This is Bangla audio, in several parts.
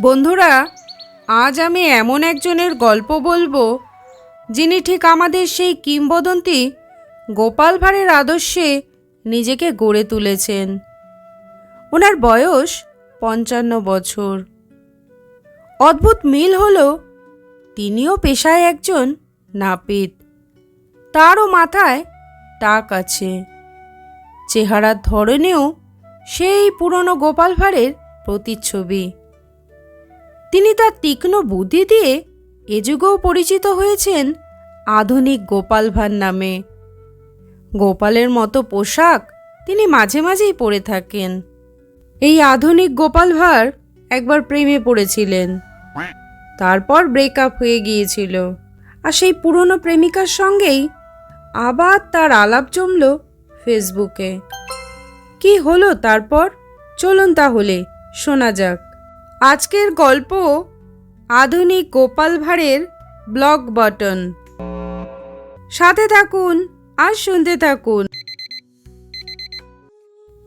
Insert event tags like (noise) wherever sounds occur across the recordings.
বন্ধুরা, আজ আমি এমন একজনের গল্প বলব, যিনি ঠিক আমাদের সেই কিংবদন্তি গোপাল ভাঁড়ের আদর্শে নিজেকে গড়ে তুলেছেন। ওনার বয়স পঞ্চান্ন বছর। অদ্ভুত মিল হল, তিনিও পেশায় একজন নাপিত। তারও মাথায় টাক আছে। চেহারার ধরনেও সেই পুরনো গোপাল ভাঁড়ের প্রতিচ্ছবি। তিনি তার তীক্ষ্ণ বুদ্ধি দিয়ে এ যুগেও পরিচিত হয়েছেন আধুনিক গোপাল ভাঁড় নামে। গোপালের মতো পোশাক তিনি মাঝে মাঝেই পরে থাকেন। এই আধুনিক গোপাল ভাঁড় একবার প্রেমে পড়েছিলেন। তারপর ব্রেকআপ হয়ে গিয়েছিল। আর সেই পুরনো প্রেমিকার সঙ্গেই আবার তার আলাপ জমল ফেসবুকে কি হলো তারপর? চলুন তাহলে, শোনা যাক। আজকের গল্প আধুনিক গোপাল ভাঁড়ের ব্লগ বাটন। সাথে থাকুন আর শুনতে থাকুন।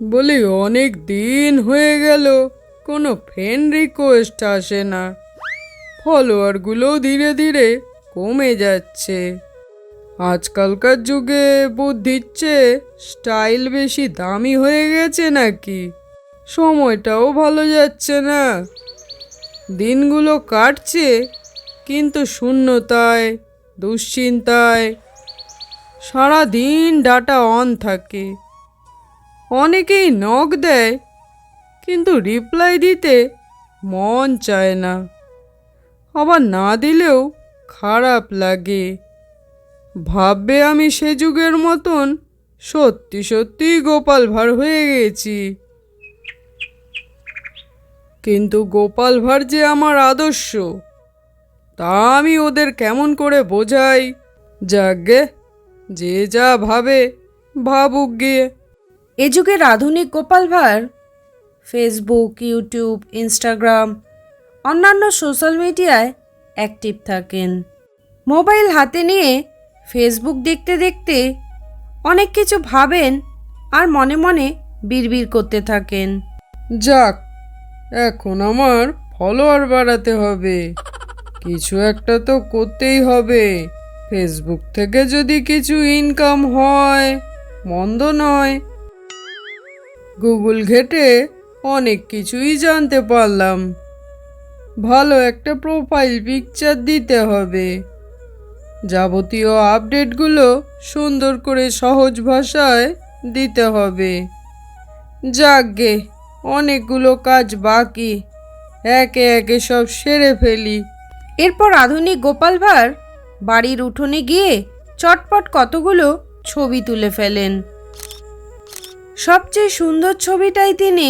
বলি, অনেক দিন হয়ে গেল, কোনো ফ্রেন্ড রিকোয়েস্ট আসে না। ফলোয়ারগুলো ধীরে ধীরে কমে যাচ্ছে। আজকালকার যুগে বুদ্ধির চেয়ে স্টাইল বেশি দামি হয়ে গেছে নাকি? সময়টাও ভালো যাচ্ছে না। দিনগুলো কাটছে, কিন্তু শূন্যতায়, দুশ্চিন্তায়। সারা দিন ডাটা অন থাকে। অনেকেই নখ দেয়, কিন্তু রিপ্লাই দিতে মন চায় না। আবার না দিলেও খারাপ লাগে। ভাববে আমি সে যুগের মতন সত্যি সত্যি গোপাল ভাঁড় হয়ে গেছি। কিন্তু গোপাল ভাঁড় যে আমার আদর্শ তা আমি ওদের কেমন করে বোঝাই? যাগে যে যা ভাবে ভাবুক গিয়ে। এ যুগের আধুনিক Gopal Bhar Facebook YouTube Instagram অন্যান্য সোশ্যাল মিডিয়ায় অ্যাক্টিভ থাকেন। মোবাইল হাতে নিয়ে ফেসবুক দেখতে দেখতে অনেক কিছু ভাবেন আর মনে মনে বিড়বিড় করতে থাকেন। যাক এখন আমার ফলোয়ার বাড়াতে হবে। কিছু একটা তো করতেই হবে। ফেসবুক থেকে যদি কিছু ইনকাম হয়, মন্দ নয়। গুগল ঘেটে অনেক কিছুই জানতে পারলাম। ভালো একটা প্রোফাইল পিকচার দিতে হবে। যাবতীয় আপডেটগুলো সুন্দর করে সহজ ভাষায় দিতে হবে। যাকগে অনেকগুলো কাজ বাকি। একে একে সব সেরে ফেলি। এরপর আধুনিক গোপাল ভাঁড় বাড়ির উঠোনে গিয়ে চটপট কতগুলো ছবি তুলে ফেলেন। সবচেয়ে সুন্দর ছবিটাই তিনি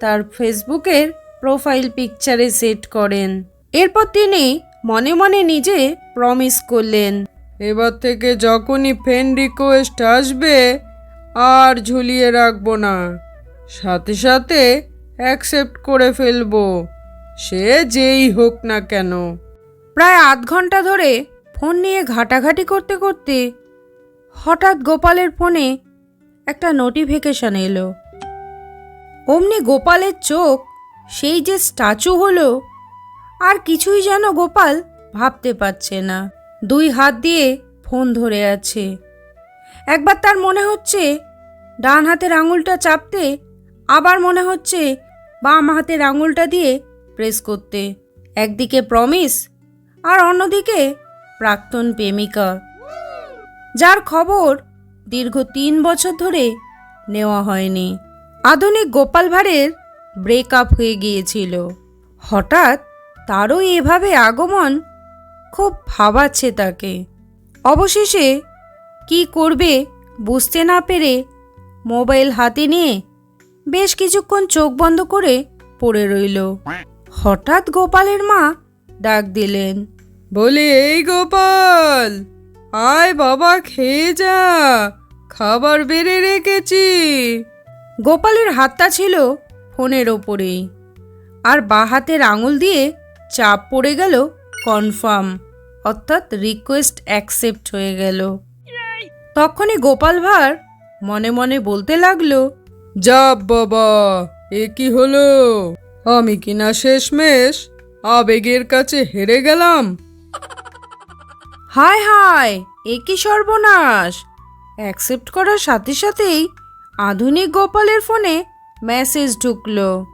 তার ফেসবুকের প্রোফাইল পিকচারে সেট করেন। এরপর তিনি মনে মনে নিজে প্রমিস করলেন, এবার থেকে যখনই ফ্রেন্ড রিকোয়েস্ট আসবে, আর ঝুলিয়ে রাখব না। সাথে সাথে অ্যাকসেপ্ট করে ফেলব। সে যেই হোক না কেন। প্রায় আধ ঘণ্টা ধরে ফোন নিয়ে ঘাটাঘাটি করতে করতে হঠাৎ গোপালের ফোনে একটা নোটিফিকেশন এলো। অমনি গোপালের চোখ সেই যে স্ট্যাচু হলো, আর কিছুই যেন গোপাল ভাবতে পারছে না। দুই হাত দিয়ে ফোন ধরে আছে। একবার তার মনে হচ্ছে ডান হাতের আঙুলটা চাপতে আবার মনে হচ্ছে বাম হাতের আঙুলটা দিয়ে প্রেস করতে। একদিকে প্রমিস আর অন্যদিকে প্রাক্তন প্রেমিকা। যার খবর দীর্ঘ তিন বছর ধরে নেওয়া হয়নি। আধুনিক গোপাল ভাঁড়ের ব্রেকআপ হয়ে গিয়েছিল। হঠাৎ তারও এভাবে আগমন খুব ভাবাচ্ছে তাকে। অবশেষে কি করবে বুঝতে না পেরে মোবাইল হাতে নিয়ে বেশ কিছুক্ষণ চোখ বন্ধ করে পড়ে রইল। হঠাৎ গোপালের মা ডাক দিলেন, বলি, এই গোপাল, আয় বাবা, খেয়ে যা, খাবার বেড়ে রেখেছি। গোপালের হাতটা ছিল ফোনের ওপরেই আর বা হাতের আঙুল দিয়ে চাপ পড়ে গেল কনফার্ম, অর্থাৎ রিকোয়েস্ট অ্যাকসেপ্ট হয়ে গেল। তখনই গোপাল ভাঁড় মনে মনে বলতে লাগল যা বাবা, এ কি হলো? আমি কিনা শেষমেশ আবেগের কাছে হেরে গেলাম? হায় হায়, এ কি সর্বনাশ। অ্যাকসেপ্ট করার সাথে সাথেই আধুনিক গোপালের ফোনে মেসেজ ঢুকলো।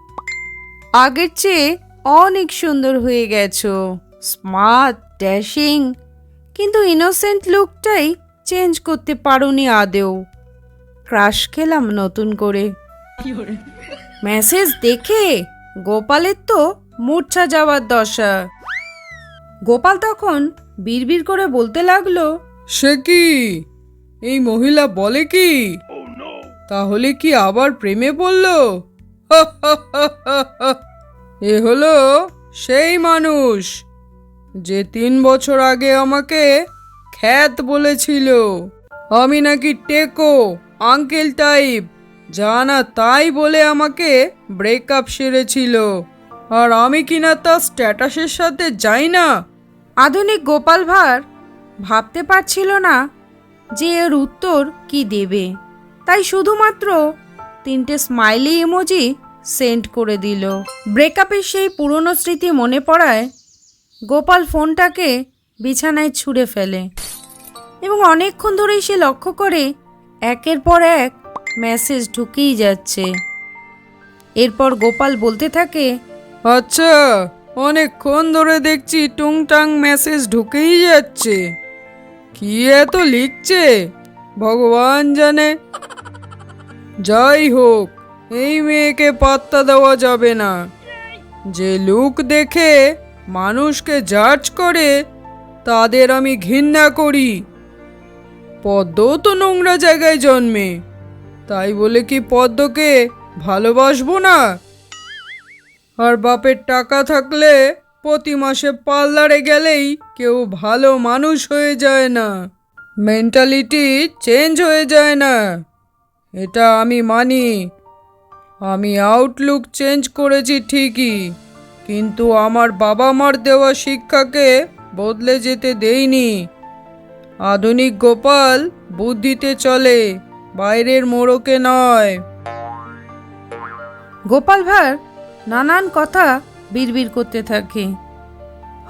আগের চেয়ে অনেক সুন্দর হয়ে গেছো। স্মার্ট ড্যাশিং কিন্তু ইনোসেন্ট লুকটাই চেঞ্জ করতে পারোনি আদেও। ক্রাশ খেলাম নতুন করে। মেসেজ দেখে গোপালের তো মূর্ছা যাওয়ার দশা। গোপাল তখন বিড়বিড় করে বলতে লাগল সে কি? এই মহিলা বলে কি? তাহলে কি আবার প্রেমে পড়ল? (laughs) এ হলো সেই মানুষ যে তিন বছর আগে আমাকে খ্যাত বলেছিল। আমি নাকি টেকো আঙ্কেল টাইপ জানা তাই বলে আমাকে ব্রেকআপ সেরেছিল। আর আমি কিনা তার স্ট্যাটাসের সাথে যাই না? আধুনিক গোপাল ভাঁড় ভাবতে পারছিল না যে এর উত্তর কি দেবে। তাই শুধুমাত্র তিনটে স্মাইলি ইমোজি সেন্ড করে দিল। ব্রেকআপের সেই পুরনো স্মৃতি মনে পড়ায় গোপাল ফোনটাকে বিছানায় ছুঁড়ে ফেলে এবং অনেকক্ষণ ধরেই সে লক্ষ্য করে একের পর এক মেসেজ ঢুকেই যাচ্ছে। এরপর গোপাল বলতে থাকে আচ্ছা অনেকক্ষণ ধরে দেখছি টুংটাং মেসেজ ঢুকেই যাচ্ছে। কি এত লিখছে? ভগবান জানে। যাই হোক, এই মেয়েকে পাত্তা দেওয়া যাবে না। যে লুক দেখে মানুষকে জাজ করে, তাদের আমি ঘৃণা করি। পদ্মও তো নোংরা জায়গায় জন্মে। তাই বলে কি পদ্মকে ভালোবাসবো না? আর বাপের টাকা থাকলে প্রতি মাসে পার্লারে গেলেই কেউ ভালো মানুষ হয়ে যায় না। মেন্টালিটি চেঞ্জ হয়ে যায় না। এটা আমি মানি। আমি আউটলুক চেঞ্জ করেছি ঠিকই, কিন্তু আমার বাবা মার দেওয়া শিক্ষাকে বদলে যেতে দেইনি। আধুনিক গোপাল বুদ্ধিতে চলে, বাইরের মোড়কে নয়। গোপাল ভাঁড় নানান কথা বিড়বিড় করতে থাকে।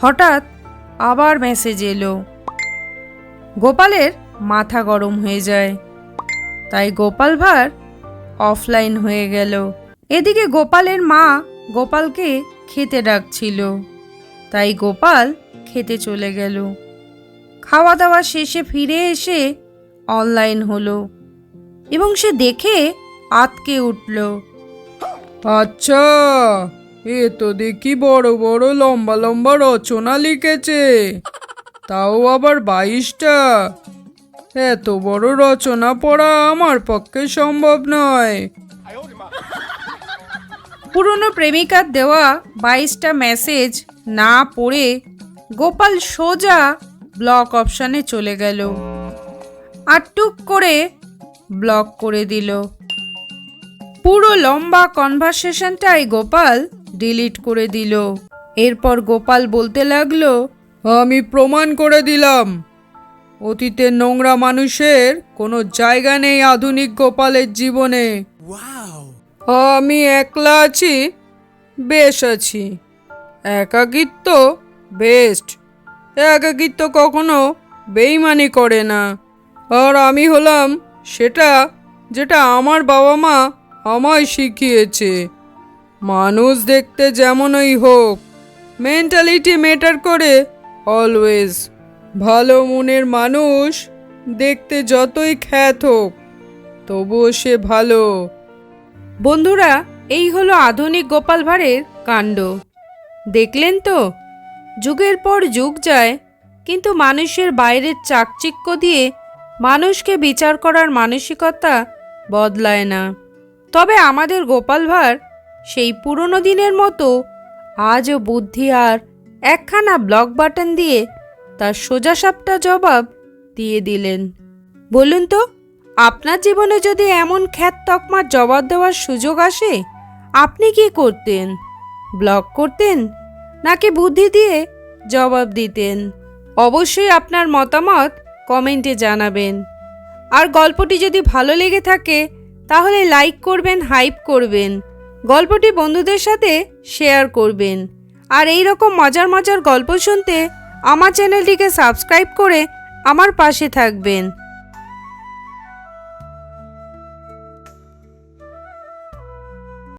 হঠাৎ আবার মেসেজ এলো। গোপালের মাথা গরম হয়ে যায়। তাই গোপাল ভাঁড় অফলাইন হয়ে গেল। এদিকে গোপালের মা গোপালকে খেতে ডাকছিল। তাই গোপাল খেতে চলে গেল। খাওয়া দাওয়া শেষে ফিরে এসে অনলাইন হলো এবং সে দেখে আতকে উঠল। আচ্ছা এ তো দেখি বড় বড় লম্বা লম্বা রচনা লিখেছে। তাও আবার বাইশটা। এত বড় রচনা পড়া আমার পক্ষে সম্ভব নয়। পুরনো প্রেমিকার দেওয়া বাইশটা মেসেজ না পড়ে গোপাল সোজা ব্লক অপশানে চলে গেল। আর টুক করে ব্লক করে দিল। পুরো লম্বা কনভারসেশনটাই গোপাল ডিলিট করে দিল। এরপর গোপাল বলতে লাগল আমি প্রমাণ করে দিলাম। অতীতের নোংরা মানুষের কোনো জায়গা নেই আধুনিক গোপালের জীবনে। আমি একলা আছি বেশ আছি। একাকিত্ব বেস্ট একাকিত্ব কখনো বেইমানি করে না। আর আমি হলাম সেটা যেটা আমার বাবা মা আমায় শিখিয়েছে। মানুষ দেখতে যেমনই হোক মেন্টালিটি ম্যাটার করে অলওয়েজ ভালো মনের মানুষ দেখতে যতই খ্যাত হোক, তবুও সে ভালো। বন্ধুরা, এই হলো আধুনিক গোপাল ভাঁড়ের কাণ্ড। দেখলেন তো? যুগের পর যুগ যায়, কিন্তু মানুষের বাইরের চাকচিক্য দিয়ে মানুষকে বিচার করার মানসিকতা বদলায় না। তবে আমাদের গোপাল ভাঁড় সেই পুরনো দিনের মতো আজও বুদ্ধি আর একখানা ব্লক বাটন দিয়ে তার সোজাসাপটা জবাব দিয়ে দিলেন। বলুন তো, আপনার জীবনে যদি এমন খ্যাত তকমার জবাব দেওয়ার সুযোগ আসে, আপনি কি করতেন? ব্লক করতেন? নাকি বুদ্ধি দিয়ে জবাব দিতেন? অবশ্যই আপনার মতামত কমেন্টে জানাবেন। আর গল্পটি যদি ভালো লেগে থাকে, তাহলে লাইক করবেন, হাইপ করবেন। গল্পটি বন্ধুদের সাথে শেয়ার করবেন। আর এই রকম মজার মজার গল্প শুনতে আমার চ্যানেলটিকে সাবস্ক্রাইব করে আমার পাশে থাকবেন।